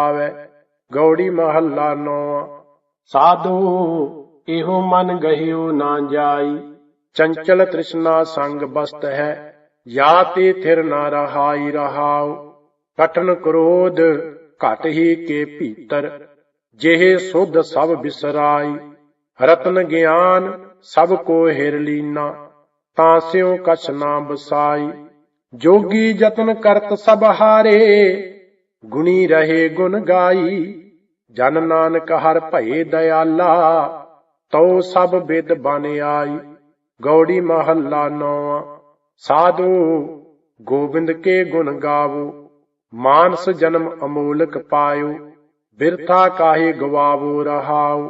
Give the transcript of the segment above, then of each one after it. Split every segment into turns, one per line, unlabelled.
ਆਵੇ। ਗੌੜੀ ਮਹੱਲਾ ਨੌ। ਸਾਧੂ, ਇਹੋ ਮਨ ਗਹਿਓ ਨਾ ਜਾਈ। ਚੰਚਲ ਤ੍ਰਿਸ਼ਨਾ ਸੰਗ ਬਸਤ ਹੈ। ਜਾਂ ਤੇ ਥਿਰ ਨਾ ਰਹਾਈ ਰਹਾਉ। ਕਟਨ ਕ੍ਰੋਧ ਘਟ ਹੀ ਕੇ ਭੀਤਰ। ਜਿਹੇ ਸੁਧ ਸਭ ਬਿਸਰਾਈ। ਰਤਨ ਗਿਆਨ ਸਭ ਕੋ ਹਿਰ ਲੀਨਾ। ਤਾਂ ਸਿਉ ਕਛ ਨਾ ਬਸਾਈ। ਜੋਗੀ ਯਤਨ ਕਰਤ ਸਭ ਹਾਰੇ। ਗੁਣੀ ਰਹੇ ਗੁਣ ਗਾਈ, ਜਨ ਨਾਨਕ ਹਰ ਭਏ ਦਇਆਲਾ ਤਉ ਸਭ ਬਿਦ ਬਨ ਆਈ, ਗੌੜੀ ਮਹੱਲਾ ਨੌਵਾਂ, ਸਾਧੂ ਗੋਬਿੰਦ ਕੇ ਗੁਣ ਗਾਵੋ, ਮਾਨਸ ਜਨਮ ਅਮੋਲਕ ਪਾਇਓ, ਬਿਰਥਾ ਕਾਹੇ ਗਵਾਵੋ ਰਹਾਉ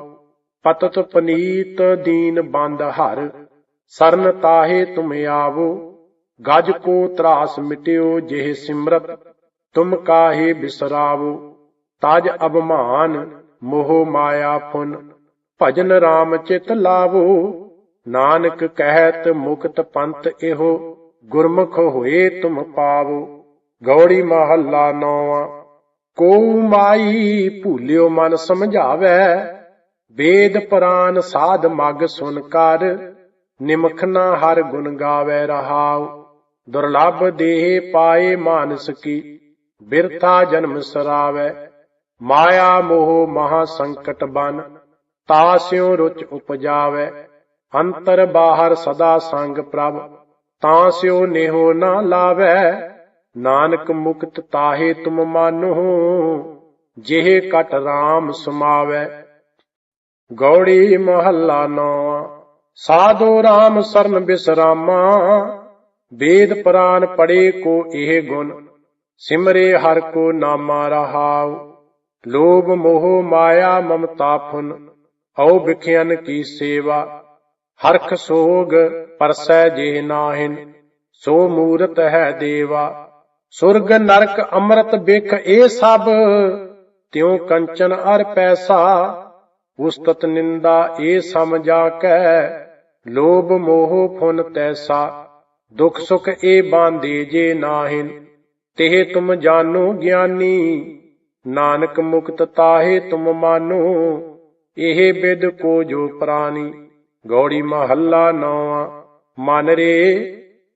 ਪਤਤ ਪਨੀਤ ਦੀਨ ਬੰਦ ਹਰ, ਸਰਨ ਤਾਹੇ ਤੁਮ ਆਵੋ, ਗਜ ਕੋ ਤਰਾਸ ਮਿਟਿਓ ਜਿਹ ਸਿਮਰਤ ਤੁਮ ਕਾਹੇ ਬਿਸਰਾਵੋ? ਤਜ ਅਭਮਾਨ, ਮੋਹ ਮਾਇਆ ਫੁਨ ਭਜਨ ਰਾਮ ਚਿਤ ਲਾਵੋ। ਨਾਨਕ ਕਹਿਤ ਮੁਕਤ ਪੰਥ ਇਹੋ, ਗੁਰਮੁਖ ਹੋਏ ਤੁਮ ਪਾਵੋ। ਗੌੜੀ ਮਹੱਲਾ ਨੌਵਾਂ ਕੋ ਮਾਈ ਭੂਲਿਓ ਮਨ ਸਮਝਾਵੇ? ਵੇਦ ਪੁਰਾਨ ਸਾਧ ਮਗ ਸੁਨ ਕਰ, ਨਿਮਖ ਨਾ ਹਰ ਗੁਣ ਗਾਵੇ ਰਹਾਉ। ਦੁਰਲਭ ਦੇਹ ਪਾਏ ਮਾਨਸ ਕੀ ਬਿਰਥਾ ਜਨਮ ਸਰਾਵੇ, ਮਾਇਆ ਮੋਹ ਮਹਾ ਸੰਕਟ ਬਨ ਤਾਸਿਉ ਰੁਚ ਉਪਜਾਵੇ, ਅੰਤਰ ਬਾਹਰ ਸਦਾ ਸੰਗ ਪ੍ਰਭ, ਤਾਂ ਸਿਉ ਨੇਹੋ ਨਾ ਲਾਵੇ, ਨਾਨਕ ਮੁਕਤ ਤਾਹੇ ਤੁਮ ਮਾਨੋ, ਜਿਹੇ ਕਟ RAM ਸਮਾਵੇ। ਗੌੜੀ ਮਹੱਲਾ ਨੋ, ਸਾਧੋ RAM ਸਰਨ ਬਿਸਰਾਮਾ, ਵੇਦ ਪੁਰਾਨ ਪੜੇ ਕੋ ਇਹ ਗੁਣ ਸਿਮਰੇ ਹਰ ਕੋ ਨਾਮਾ ਰਹਾਉ, ਲੋਭ ਮੋਹ ਮਾਇਆ ਮਮਤਾ ਫੁਨ ਔ ਵਿਖਿਆਨ ਕੀ ਸੇਵਾ, ਹਰਖ ਸੋਗ ਪਰਸੈ ਜੇ ਨਾਹਿਨ, ਸੋ ਮੂਰਤ ਹੈ ਦੇਵਾ, ਸੁਰਗ ਨਰਕ ਅੰਮ੍ਰਿਤ ਬਿਖ ਇਹ ਸਭ, ਤਿਉ ਕੰਚਨ ਅਰ ਪੈਸਾ, ਉਸਤਤ ਨਿੰਦਾ ਇਹ ਸਮਝਾ ਕੈ ਲੋਭ ਮੋਹ ਫੁਨ ਤੈਸਾ, ਦੁਖ ਸੁਖ ਇਹ ਬਾਂਦੇ ਜੇ ਨਾਹਿਨ। ਤੇ ਤੁਮ ਜਾਨੋ ਗਿਆਨੀ, ਨਾਨਕ ਮੁਕਤ ਤਾਹੇ ਤੁਮ ਮਾਨੋ, ਇਹ ਬਿਦ ਕੋ ਜੋ ਪ੍ਰਾਨੀ, ਗੌੜੀ ਮਹੱਲਾ ਨੌਵਾਂ, ਮਨ ਰੇ,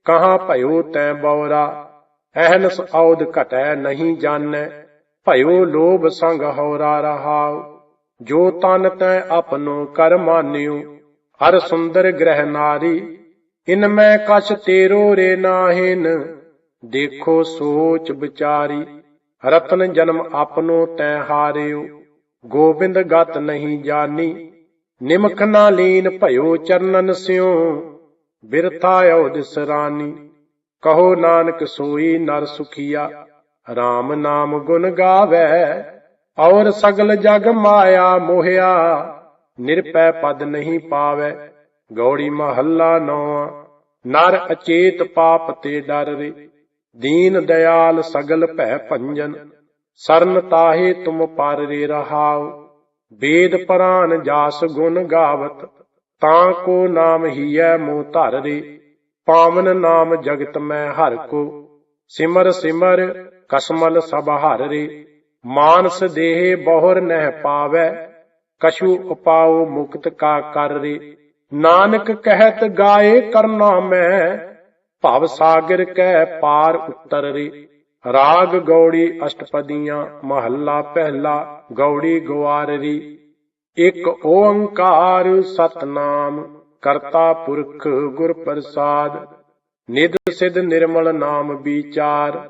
ਕਹਾਂ ਭਇਓ ਤੈ ਬੌਰਾ, ਅਹਨਸ ਔਦ ਘਟੈ ਨਹੀਂ ਜਾਣੈ, ਭਇਓ ਲੋਭ ਸੰਗ ਹੌਰਾ ਰਹਾਉ, ਜੋ ਤਨ ਤੈ ਆਪਨੋ ਕਰ ਮਾਨਿਓ, ਹਰ ਸੁੰਦਰ ਗ੍ਰਹਿ ਨਾਰੀ, ਇਨ ਮੈਂ ਕਛ ਤੇਰੋ ਰੇ ਨਾਹਿਨ ਦੇਖੋ ਸੋਚ ਵਿਚਾਰੀ, ਰਤਨ ਜਨਮ ਆਪਨੋ ਤੈ ਹਾਰਿਓ। ਗੋਬਿੰਦ ਗਤ ਨਹੀਂ ਜਾਣੀ ਨਿਮਖ ਨਾ ਲੀਨ ਭਇਓ ਚਰਨਨ ਸਿਉ। ਬਿਰਥਾ ਔ ਦਿਸਰਾਨੀ ਕਹੋ ਨਾਨਕ ਸੋਈ ਨਰ ਸੁਖੀਆ। RAM ਨਾਮ ਗੁਣ ਗਾਵੇ, ਔਰ ਸਗਲ ਜਗ ਮਾਇਆ ਮੋਹਿਆ। ਨਿਰਪੈ ਪਦ ਨਹੀਂ ਪਾਵੇ, ਗੌੜੀ ਮਹੱਲਾ ਨੌ ਨਰ ਅਚੇਤ ਪਾਪ ਤੇ ਡਰ ਰੇ। ਦੀਨ ਦਇਆਲ ਸਗਲ ਭੈ ਭੰਜਨ, ਸਰਨ ਤਾਹੇ ਤੁਮ ਪਰ ਰੇ ਰਹਾਉ ਵੇਦ ਪਰਾਨ ਜਾਸ ਗੁਣ ਗਾਵਤ, ਤਾਂ ਕੋ ਨਾਮ ਹੀਐ ਮੋ ਧਰ ਰੇ, ਪਾਵਨ ਨਾਮ ਜਗਤ ਮੈਂ ਹਰ ਕੋ, ਸਿਮਰ ਸਿਮਰ ਕਸਮਲ ਸਭ ਹਰ ਰੇ, ਮਾਨਸ ਦੇਹ ਬਹੁਰ ਨਹਿ ਪਾਵੈ, ਕਛੂ ਉਪਾਉ ਮੁਕਤ ਕਾ ਕਰ ਰੇ, ਨਾਨਕ ਕਹਿਤ ਗਾਏ ਕਰਨਾ ਮੈਂ ਭਵ ਸਾਗਰ ਕੈ ਪਾਰ ਉਤਰ ਰੇ ਰਾਗ ਗੌੜੀ ਅਸ਼ਟਪਦੀਆਂ, ਮਹੱਲਾ ਪਹਿਲਾ ਗੌੜੀ ਗਵਾਰਰੀ ਇੱਕ ਓੰਕਾਰ ਸਤਨਾਮ, ਕਰਤਾ ਪੁਰਖ ਗੁਰ ਪ੍ਰਸਾਦ ਨਿਦ ਸਿਧ ਨਿਰਮਲ ਨਾਮ ਵਿਚਾਰ।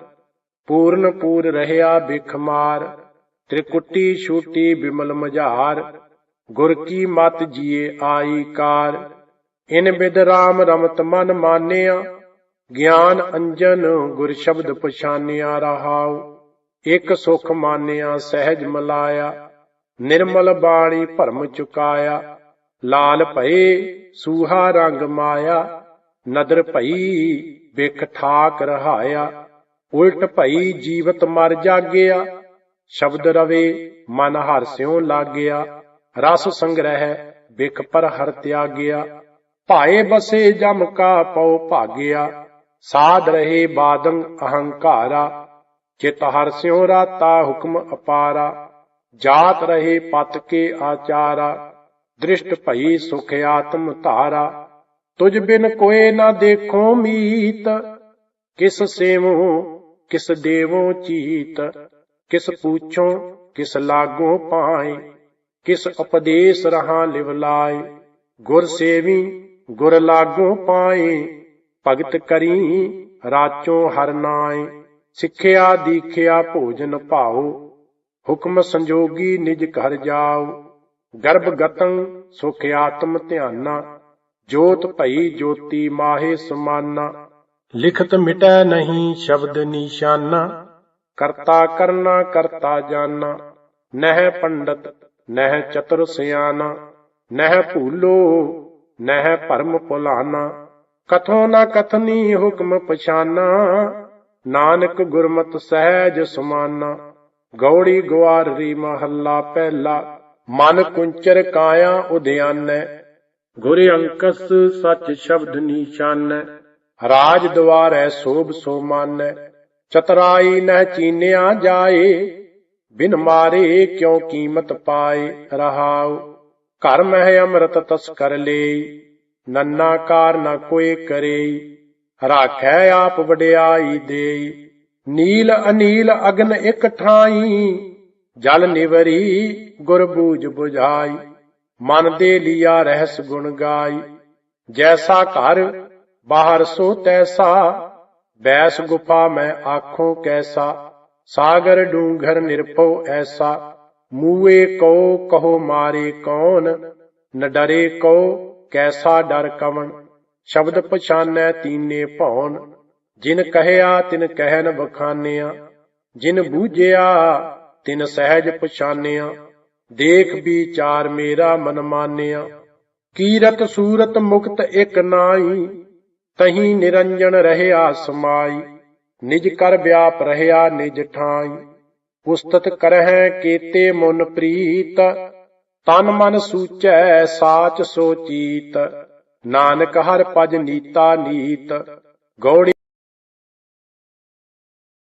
ਪੂਰਨ ਪੂਰ ਰਹਿਆ ਬਿਖਮਾਰ ਤ੍ਰਿਕੁਟੀ ਛੂਟੀ ਬਿਮਲ ਮਝਾਰ। ਗੁਰ ਕੀ ਮਤ ਜੀਏ ਆਈ ਕਾਰ। ਇਨ ਬਿਦ ਰਾਮ ਰਮਤ ਮਨ ਮਾਨਿਆ। ਗਿਆਨ ਅੰਜਨ ਗੁਰ ਸ਼ਬਦ ਪਛਾਨਿਆ ਰਹਾਉ, ਇਕ ਸੁਖ ਮਾਨਿਆ ਸਹਿਜ ਮਲਾਇਆ, ਨਿਰਮਲ ਬਾਣੀ ਭਰਮ ਚੁਕਾਇਆ, ਲਾਲ ਭਏ ਸੂਹਾ ਰੰਗ ਮਾਇਆ, ਨਦਰ ਭਈ ਵਿਖ ਠਾਕ ਰਹਾਇਆ, ਉਲਟ ਭਈ ਜੀਵਤ ਮਰ ਜਾਗਿਆ, ਸ਼ਬਦ ਰਵੇ ਮਨ ਹਰ ਹਰਸਿਉ ਲਾਗਿਆ, ਰਸ ਸੰਗ੍ਰਹਿ ਵਿਖ ਪਰ ਹਰ ਤਿਆਗਿਆ, ਭਾਏ ਬਸੇ ਜਮ ਕਾ ਪਉ ਭਾਗਿਆ ਸਾਧ ਰਹੇ ਬਾਦੰ ਅਹੰਕਾਰਾ, ਚਿਤ ਹਰ ਸਿਉ ਰਾਤਾ ਹੁਕਮ ਅਪਾਰਾ, ਜਾਤ ਰਹੇ ਪਤ ਕੇ ਆਚਾਰਾ, ਦ੍ਰਿਸ਼ਟ ਭਈ ਸੁਖ ਆਤਮ ਧਾਰਾ ਤੁਝ ਬਿਨ ਕੋਏ ਨਾ ਦੇਖੋ ਮੀਤ, ਕਿਸ ਸੇਵੋ, ਕਿਸ ਦੇਵੋ ਚੀਤ, ਕਿਸ ਪੂਛੋ, ਕਿਸ ਲਾਗੋ ਪਾਏ, ਕਿਸ ਉਪਦੇਸ਼ ਰਹਾ ਲਿਵ ਲਾਏ, ਗੁਰ ਸੇਵੀ, ਗੁਰ ਲਾਗੋ ਪਾਏ ਭਗਤ ਕਰੀ ਰਾਚੋ ਹਰ ਨਾਏ, ਸਿੱਖਿਆ ਦੀਖਿਆ ਭੋਜਨ ਭਾਉ, ਹੁਕਮ ਸੰਜੋਗੀ ਨਿਜ ਘਰ ਜਾਓ ਗਰਭ ਗਤੰ ਸੁਖ ਆਤਮ ਧਿਆਨਾ, ਜੋਤ ਭਈ ਜੋਤੀ ਮਾਹੇ ਸਮਾਨਾ, ਲਿਖਤ ਮਿਟੈ ਨਹੀਂ ਸ਼ਬਦ ਨਿਸ਼ਾਨਾ, ਕਰਤਾ ਕਰਨਾ ਕਰਤਾ ਜਾਨਾ, ਨਹਿ ਪੰਡਤ, ਨਹਿ ਚਤੁਰ ਸਿਆਨਾ, ਨਹਿ ਭੂਲੋ, ਨਹਿ ਭਰਮ ਭੁਲਾਨਾ ਕਥੋ ਨਾ ਕਥਨੀ ਹੁਕਮ ਪਛਾਨਾ। ਨਾਨਕ ਗੁਰਮਤ ਸਹਿਜ ਸਮਾਨਾ। ਗੌੜੀ ਗਵਾਰੀ ਮਹੱਲਾ ਪਹਿਲਾ। ਮਨ ਕੁੰਚਰ ਕਾਇਆ ਉਦਿਆਨੈ। ਗੁਰ ਅੰਕਸ ਸਚ ਸ਼ਬਦ ਨੀਸ਼ਾਨੈ। ਰਾਜ ਦੁਆਰੈ ਸੋਭ ਸੋ ਮਾਨੈ ਚਤਰਾਈ ਨਹਿ ਚੀਨਿਆ ਜਾਏ। ਬਿਨ ਮਾਰੇ ਕਿਉ ਕੀਮਤ ਪਾਏ ਰਹਾਉ। ਘਰ ਮਹਿ ਅੰਮ੍ਰਿਤ ਤਸਕਰ ਲਈ। ਨੰਨਾ ਕਾਰ ਨਾ ਕੋਈ ਕਰੇ ਰਾਖੈ ਆਪ ਵਡਿਆਈ ਦੇਈ। ਨੀਲ ਅਨੀਲ ਅਗਨ ਇਕ ਠਾਈ ਜਲ ਨਿਵਰੀ ਗੁਰ ਬੂਝ 부ਝਾਈ ਮਨ ਦੇ ਲਿਆ ਰਹਿਸ ਗੁਣ ਗਾਈ। ਜੈਸਾ ਘਰ ਬਾਹਰ ਸੋ ਤੈਸਾ। ਬੈਸ ਗੁਫਾ ਮੈਂ ਆਖੋ ਕੈਸਾ। ਸਾਗਰ ਡੂੰਘਰ ਨਿਰਭਉ ਐਸਾ। ਮੂਏ ਕੋ ਕਹੋ ਮਾਰੇ ਕੌਣ। ਨ ਡਰੇ ਕੋ ਕੈਸਾ ਡਰ ਕਵਣ? ਸ਼ਬਦ ਪਛਾਨੈ ਤੀਨੇ ਭਉਨ ਜਿਨ ਕਹਿਆ, ਤਿਨ ਕਹਿਨ ਬਖਾਨਿਆ ਜਿਨ ਬੂਝਿਆ, ਤਿਨ ਸਹਿਜ ਪਛਾਨਿਆ। ਦੇਖ ਵਿਚਾਰ ਮੇਰਾ ਮਨ ਮਾਨਿਆ। ਕੀਰਤ ਸੂਰਤ ਮੁਕਤ ਇਕ ਨਾਈ ਤਹੀਂ ਨਿਰੰਜਨ ਰਹਿਆ ਸਮਾਈ। ਨਿਜ ਕਰ ਵਿਆਪ ਰਹਿਆ ਨਿਜ ਠਾਈ। ਉਸਤਤ ਕਰਹਿ ਕੀਤੇ ਮਨ ਪ੍ਰੀਤ। ਤਨ ਮਨ ਸੂਚੈ ਸਾਚ ਸੋਚੀਤ ਨਾਨਕ ਹਰ ਪਜ ਨੀਤਾ ਨੀਤ ਗੌੜੀ